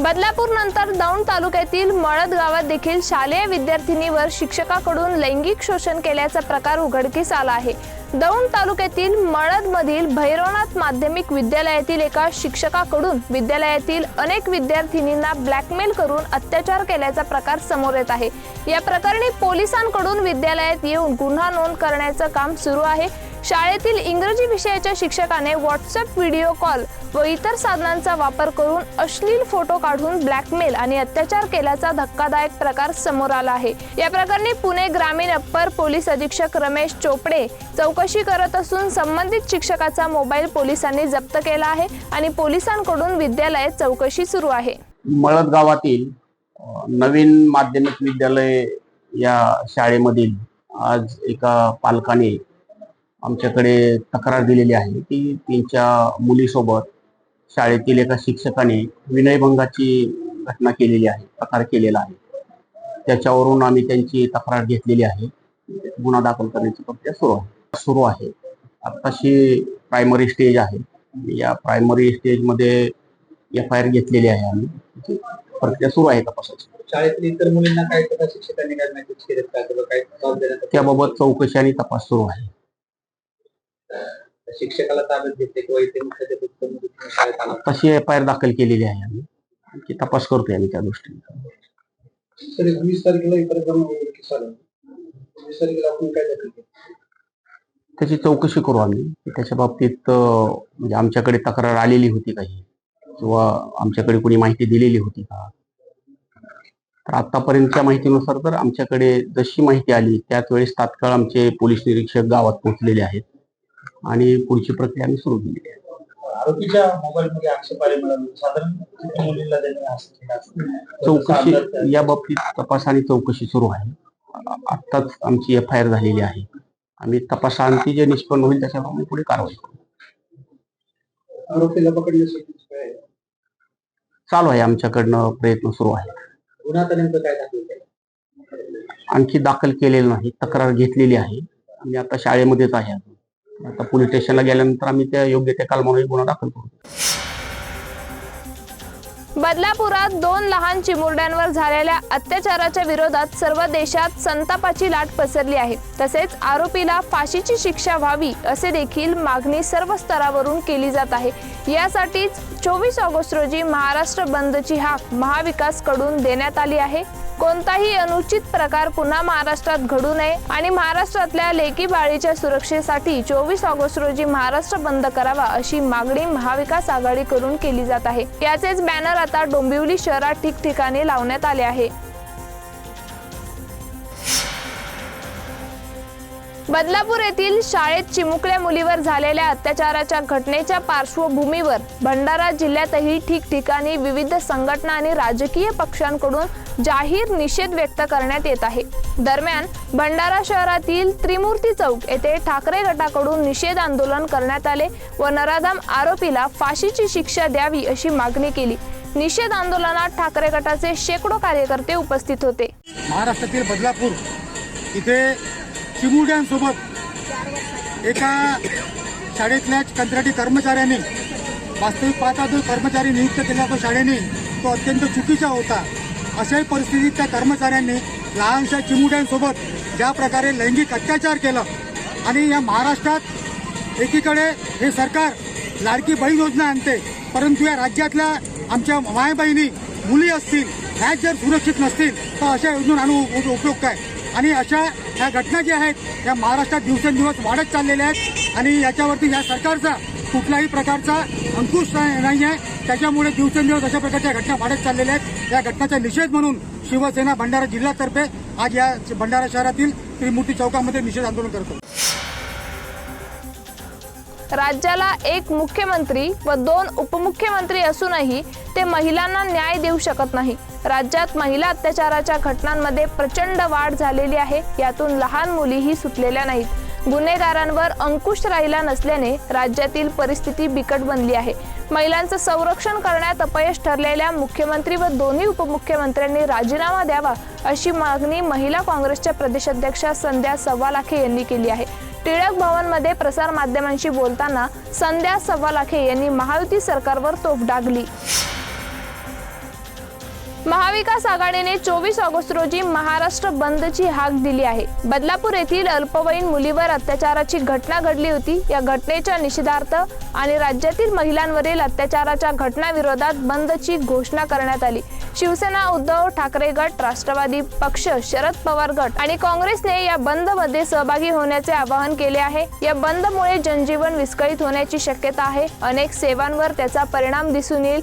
बदलापूर नंतर दौंड तालुक्यातील मळद गावात देखील शालेय विद्यार्थिनीवर शिक्षकाकडून लैंगिक शोषण केल्याचा प्रकार उघडकीस आला आहे. दौंड तालुक्यातील मळदमधील भैरवनाथ माध्यमिक विद्यालयातील एका शिक्षकाकडून विद्यालयातील अनेक विद्यार्थिनींना ब्लॅकमेल करून अत्याचार केल्याचा प्रकार समोर येत आहे. या प्रकरणी पोलिसांकडून विद्यालयात येऊन गुन्हा नोंद करण्याचं काम सुरू आहे. शाळेतील इंग्रजी विषयाच्या शिक्षकाने व्हॉट्सअप व्हिडिओ कॉल व इतर साधनांचा वापर करून अश्लील फोटो काढून ब्लॅकमेल आणि अत्याचार केल्याचा धक्कादायक प्रकार समोर आला आहे. या प्रकरणी पुणे ग्रामीण अप्पर पोलीस अधीक्षक रमेश चोपडे चौकशी करत असून संबंधित शिक्षकाचा मोबाईल पोलिसांनी जप्त केला आहे आणि पोलिसांकडून विद्यालयात चौकशी सुरू आहे. मळद गावातील नवीन माध्यमिक विद्यालय या शाळेमधील आज एका पालकाने आमच्याकडे तक्रार दिलेली आहे की त्यांच्या मुलीसोबत शाळेतील एका शिक्षकाने विनयभंगाची घटना केलेली आहे प्रकार केलेला आहे. त्याच्यावरून आम्ही त्यांची तक्रार घेतलेली आहे. गुन्हा दाखल करण्याची प्रक्रिया सुरू आहे. सुरू आहे. आत्ताशी प्रायमरी स्टेज आहे. या प्रायमरी स्टेजमध्ये एफ आय आर घेतलेली आहे आम्ही. प्रक्रिया सुरू आहे तपासाची. शाळेतील इतर मुलींना काय शिक्षकांनी काय मेसेज केलेत का किंवा काय जबाब देण्यात आला? त्याबाबत चौकशी आणि तपास सुरू आहे. शिक्षकाला ताब्यात घेतले किंवा इथे मुख्याध्यापक पण मुलींना शाळेत आला. तशी एफ आय आर दाखल केलेली आहे आम्ही आणखी तपास करतोय आम्ही त्या दृष्टीने तरी वीस तारखेला इतर जमा उघडकीस आलं वीस तारखेला आपण काय दाखल केलं? त्याची चौकशी करू आम्ही त्याच्या बाबतीत अं, म्हणजे आमच्याकडे तक्रार आलेली होती काही किंवा आमच्याकडे कोणी माहिती दिलेली होती का? तर आतापर्यंतच्या माहितीनुसार तर आमच्याकडे जशी माहिती आली त्याच वेळेस तात्काळ आमचे पोलीस निरीक्षक गावात पोहोचलेले आहेत. आणि पुढची प्रक्रिया आम्ही सुरू केली. आहे आरोपीच्या मोबाईल मध्ये आक्षेप आले मिळाले साधारण असेल? चौकशी या बाबतीत तपास आणि चौकशी सुरू आहे. आत्ताच आमची एफ आय आर झालेली आहे. आम्ही तपासांती जे निष्पन्न होईल त्याच्यावर पुढे कारवाई करू. आरोपीला पकडण्यासाठी चालू आहे. आमच्याकडनं प्रयत्न सुरू आहे. गुन्हा तर नेमकं काय दाखल केलं? आणखी दाखल केलेलं नाही. तक्रार घेतलेली आहे. आम्ही आता शाळेमध्येच आहे अजून. आता पोलीस स्टेशनला गेल्यानंतर आम्ही त्या योग्य त्या कालमानाने गुन्हा दाखल करू. बदलापुरात दोन लहान चिमुरड्यांवर झालेल्या अत्याचाराच्या विरोधात सर्व देशात संतापाची लाट पसरली आहे. तसेच आरोपीला फाशीची शिक्षा व्हावी असे देखील मागणी सर्व स्तरावरून केली जात आहे. यासाठीच चोवीस ऑगस्ट रोजी महाराष्ट्र बंदची हाक महाविकासकडून देण्यात आली आहे. कोणताही अनुचित प्रकार पुन्हा महाराष्ट्रात घडू नये आणि महाराष्ट्रातल्या लेकी बाळीच्या सुरक्षेसाठी चोवीस ऑगस्ट रोजी महाराष्ट्र बंद करावा अशी मागणी महाविकास आघाडी करून केली जात आहे. याचेच बॅनर आता डोंबिवली शहरात ठिकठिकाणी लावण्यात आले आहे. बदलापूर येथील शाळेत चिमुकल्या मुलीवर झालेल्या अत्याचाराच्या घटनेच्या पार्श्वभूमीवर भंडारा जिल्ह्यातही ठिकठिकाणी विविध संघटना आणि राजकीय पक्षांकडून जाहीर निषेध व्यक्त करण्यात येत आहे. दरम्यान भंडारा शहरातील त्रिमूर्ती चौक येथे ठाकरे गटाकडून निषेध आंदोलन करण्यात आले व नराधाम आरोपीला फाशीची शिक्षा द्यावी अशी मागणी केली. निषेध आंदोलनात ठाकरे गटाचे शेकडो कार्यकर्ते उपस्थित होते. महाराष्ट्रातील बदलापूर इथे चिमुरड्यांसोबत एका शाळेतल्याच कंत्राटी कर्मचाऱ्याने वास्तविक पाहता जो कर्मचारी नियुक्त केला तो शाळेने तो अत्यंत चुकीचा होता. अशाही परिस्थितीत त्या कर्मचाऱ्यांनी लहानशा चिमुड्यांसोबत ज्या प्रकारे लैंगिक अत्याचार केलं आणि या महाराष्ट्रात एकीकडे हे सरकार लाडकी बहीण योजना आणते परंतु या राज्यातल्या आमच्या माय बहिणी मुली असतील ह्या जर सुरक्षित नसतील तर अशा योजना आणू उपयोग काय आणि अशा ह्या घटना ज्या आहेत या महाराष्ट्रात दिवसेंदिवस वाढत चाललेल्या आहेत आणि याच्यावरती या सरकारचा कुठल्याही प्रकारचा अंकुश नाही आहे त्याच्यामुळे दिवसेंदिवस अशा प्रकारच्या घटना वाढत चाललेल्या आहेत. या घटनाचा निषेध म्हणून शिवसेना भंडारा जिल्ह्यातर्फे आज या भंडारा शहरातील त्रिमूर्ती चौकामध्ये निषेध आंदोलन करतो राज्याला एक मुख्यमंत्री व दोन उपमुख्यमंत्री असूनही ते महिलांना न्याय देऊ शकत नाही. राज्यात महिला अत्याचाराच्या घटनांमध्ये प्रचंड वाढ झालेली आहे. यातून लहान मुलीही सुटलेल्या नाहीत. गुन्हेगारांवर अंकुश राहिला नसल्याने राज्यातील परिस्थिती बिकट बनली आहे. महिलांचं संरक्षण करण्यात अपयश ठरलेल्या मुख्यमंत्री व दोन्ही उपमुख्यमंत्र्यांनी राजीनामा द्यावा अशी मागणी महिला काँग्रेसच्या प्रदेशाध्यक्षा संध्या सव्वालाखे यांनी केली आहे. टिळक भवनमध्ये प्रसार माध्यमांशी बोलताना संध्या सव्वालाखे यांनी महायुती सरकारवर तोफ डागली. महाविकास आघाडीने चोवीस ऑगस्ट रोजी महाराष्ट्र बंदची हाक दिली आहे. बदलापूर येथील अल्पवयीन मुलीवर अत्याचाराची घटना घडली होती. या घटनेच्या निषेधार्थ आणि राज्यातील महिलांवरील अत्याचाराच्या घटनाविरोधात बंदची घोषणा करण्यात आली. शिवसेना उद्धव ठाकरे गट राष्ट्रवादी पक्ष शरद पवार गट आणि काँग्रेसने या बंदमध्ये सहभागी होण्याचे आवाहन केले आहे. या बंदमुळे जनजीवन विस्कळीत होण्याची शक्यता आहे. अनेक सेवांवर त्याचा परिणाम दिसून येईल.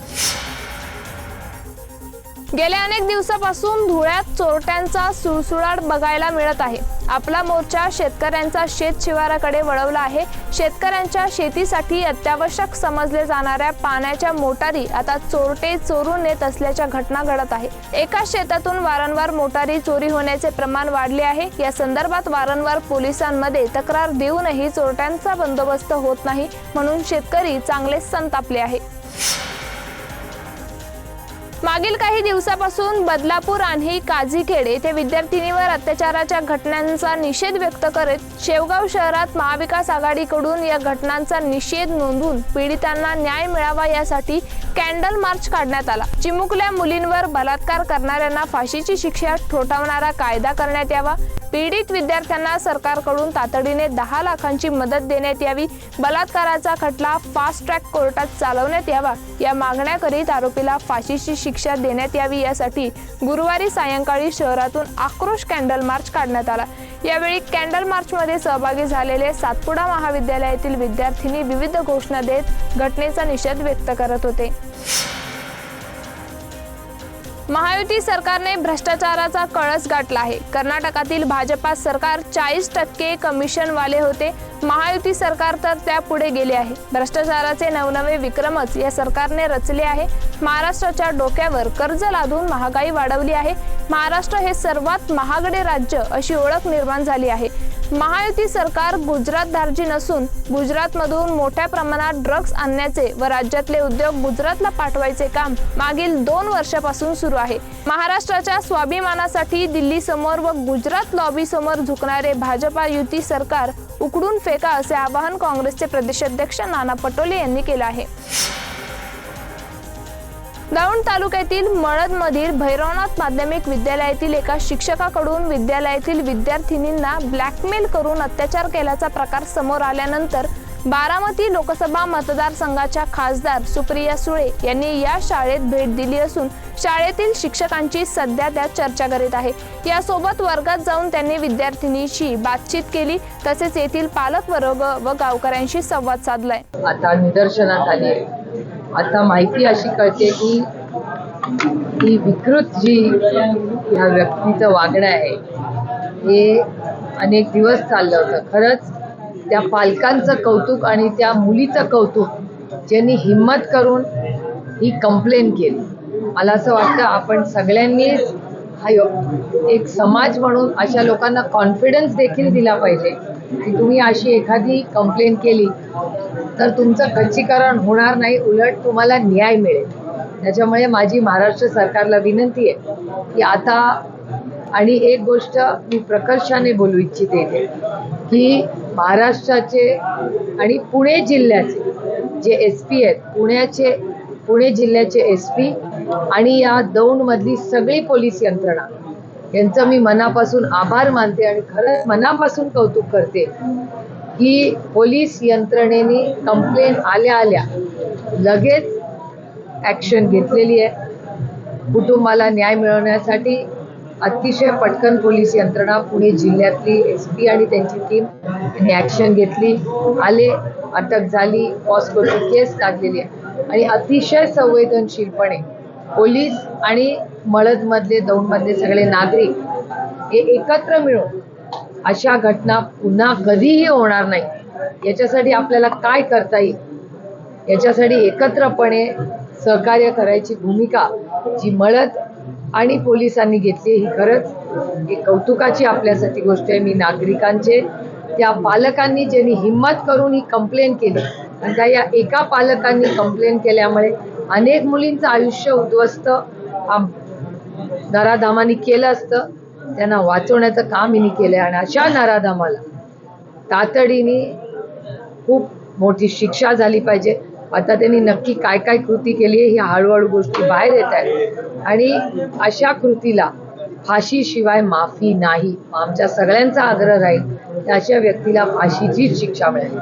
गेल्या अनेक दिवसापासून धुळ्यात चोरट्यांचा सुळसुळाट बघायला मिळत आहे. आपला मोर्चा शेतकऱ्यांचा शेत शिवाराकडे वळवला आहे. शेतकऱ्यांच्या शेतीसाठी अत्यावश्यक समजले जाणाऱ्या पाण्याच्या मोटारी आता चोरटे चोरून नेत असल्याच्या घटना घडत आहे. एका शेतातून वारंवार मोटारी चोरी होण्याचे प्रमाण वाढले आहे. या संदर्भात वारंवार पोलिसांमध्ये तक्रार देऊनही चोरट्यांचा बंदोबस्त होत नाही म्हणून शेतकरी चांगलेच संतापले आहे मागील काही दिवसापासून बदलापूर आणि काझीखेड येथे विद्यार्थिनीवर अत्याचाराच्या घटनांचा निषेध व्यक्त करत शेवगाव शहरात महाविकास आघाडीकडून या घटनांचा निषेध नोंदवून पीडितांना न्याय मिळावा यासाठी कॅन्डल मार्च काढण्यात आला. चिमुकल्या मुलींवर बलात्कार करणाऱ्यांना फाशीची शिक्षा ठोठावणारा कायदा करण्यात यावा पीडित विद्यार्थ्यांना सरकारकडून तातडीने दहा लाखांची मदत देण्यात यावी. बलात्काराचा खटला फास्ट ट्रॅक कोर्टात चालवण्यात यावा. या मागण्या करीत आरोपीला फाशीची शिक्षा देण्यात यावी यासाठी गुरुवारी सायंकाळी शहरातून आक्रोश कॅन्डल मार्च काढण्यात आला. यावेळी कॅन्डल मार्चमध्ये सहभागी झालेले सातपुडा महाविद्यालयातील विद्यार्थिनी विविध घोषणा देत घटनेचा निषेध व्यक्त करत होते. महायुती सरकारने भ्रष्टाचाराचा कळस गाठला आहे. कर्नाटकातील भाजपा सरकार चाळीस टक्के कमिशनवाले होते. महायुती सरकार तर त्यापुढे गेले आहे. भ्रष्टाचाराचे नवनवे विक्रमच या सरकारने रचले आहे. महाराष्ट्राच्या डोक्यावर कर्ज लादून महागाई वाढवली आहे. महाराष्ट्र हे सर्वात महागडे राज्य अशी ओळख निर्माण झाली आहे. महायुती सरकार गुजरात धार्जी नसून गुजरातमधून मोठ्या प्रमाणात ड्रग्ज आणण्याचे व राज्यातले उद्योग गुजरातला पाठवायचे काम मागील दोन वर्षापासून सुरू आहे. महाराष्ट्राच्या स्वाभिमानासाठी दिल्ली समोर व गुजरात लॉबी समोर झुकणारे भाजपा युती सरकार उकडून फेका असे आवाहन काँग्रेसचे प्रदेशाध्यक्ष नाना पटोले यांनी केलं आहे. दौंड तालुक्यातील मळदमधील भैरवनाथ माध्यमिक विद्यालयातील एका शिक्षकाकडून विद्यालयातील विद्यार्थिनींना ब्लॅकमेल करून अत्याचार केल्याचा प्रकार समोर आल्यानंतर बारामती लोकसभा मतदारसंघाच्या खासदार सुप्रिया सुळे यांनी या शाळेत भेट दिली असून शाळेतील शिक्षकांची सध्या त्या चर्चा करीत आहे. यासोबत वर्गात जाऊन त्यांनी विद्यार्थिनीशी बातचीत केली. तसेच येथील पालक वर्ग व गावकऱ्यांशी संवाद साधलाय. आता निदर्शनात आली आता माहिती अशी कळते की ही विकृत जी ह्या व्यक्तीचं वागणं आहे हे अनेक दिवस चाललं होतं. खरंच त्या पालकांचं कौतुक आणि त्या मुलीचं कौतुक ज्यांनी हिंमत करून ही कंप्लेन केली. मला असं वाटतं आपण सगळ्यांनीच हा यो- एक समाज म्हणून अशा लोकांना कॉन्फिडन्स देखील दिला पाहिजे की तुम्ही अशी एखादी कंप्लेन केली तर तुमचं खच्चीकरण होणार नाही उलट तुम्हाला न्याय मिळेल. त्याच्यामुळे माझी महाराष्ट्र सरकारला विनंती आहे की आता आणि एक गोष्ट मी प्रकर्षाने बोलू इच्छिते की महाराष्ट्राचे आणि पुणे जिल्ह्याचे जे एस पी आहेत पुण्याचे पुणे जिल्ह्याचे एस पी आणि या दौंडमधली सगळी पोलीस यंत्रणा यांचं मी मनापासून आभार मानते आणि खरंच मनापासून कौतुक करते की पोलीस यंत्रणेने कंप्लेन आल्या आल्या लगेच ॲक्शन घेतलेली आहे. कुटुंबाला न्याय मिळवण्यासाठी अतिशय पटकन पोलीस यंत्रणा पुणे जिल्ह्यातली एस पी आणि त्यांची टीम यांनी ॲक्शन घेतली. आले अटक झाली पॉस्कोची केस लागलेली आहे. आणि अतिशय संवेदनशीलपणे पोलीस आणि मळदमधले दौंडमधले सगळे नागरिक हे एकत्र मिळून अशा घटना पुन्हा कधीही होणार नाही. याच्यासाठी आपल्याला काय करता येईल? याच्यासाठी एकत्रपणे सहकार्य करायची भूमिका जी मळत आणि पोलिसांनी घेतली ही खरंच एक कौतुकाची आपल्यासाठी गोष्ट आहे. मी नागरिकांचे त्या पालकांनी ज्यांनी हिंमत करून ही कंप्लेंट केली आणि त्या या एका पालकांनी कंप्लेंट केल्यामुळे अनेक मुलींचं आयुष्य उद्ध्वस्त आम- केलं असतं. त्यांना वाचवण्याचं काम हिने केलं आणि अशा नराधामाला तातडीने खूप मोठी शिक्षा झाली पाहिजे. आता त्यांनी नक्की काय काय कृती केली आहे ही हळूहळू गोष्टी बाहेर येत आहेत. आणि अशा कृतीला फाशीशिवाय माफी नाही. आमच्या सगळ्यांचा आग्रह राहील की अशा व्यक्तीला फाशीचीच शिक्षा मिळेल.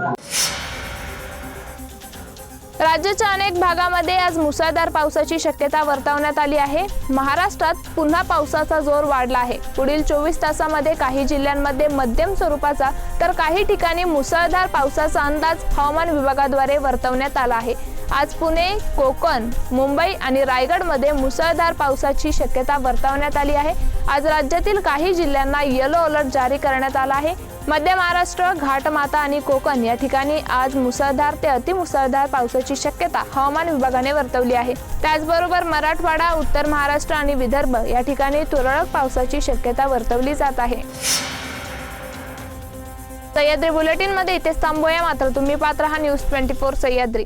राज्याच्या अनेक भागामध्ये आज मुसळधार पावसाची शक्यता वर्तवण्यात आली आहे. महाराष्ट्रात पुन्हा पावसाचा जोर वाढला आहे. पुढील चोवीस तासामध्ये काही जिल्ह्यांमध्ये मध्यम स्वरूपाचा तर काही ठिकाणी मुसळधार पावसाचा अंदाज हवामान विभागाद्वारे वर्तवण्यात आला आहे. आज पुणे कोकण मुंबई आणि रायगडमध्ये मुसळधार पावसाची शक्यता वर्तवण्यात आली आहे. आज राज्यातील काही जिल्ह्यांना येलो अलर्ट जारी करण्यात आला आहे. मध्य महाराष्ट्र घाटमाता आणि कोकण या ठिकाणी आज मुसळधार ते अतिमुसळधार पावसाची शक्यता हवामान विभागाने वर्तवली आहे. त्याचबरोबर मराठवाडा उत्तर महाराष्ट्र आणि विदर्भ या ठिकाणी तुरळक पावसाची शक्यता वर्तवली जात आहे. सह्याद्री बुलेटिनमध्ये इथेच थांबूया. मात्र तुम्ही पात्र हा न्यूज ट्वेंटी फोर सह्याद्री.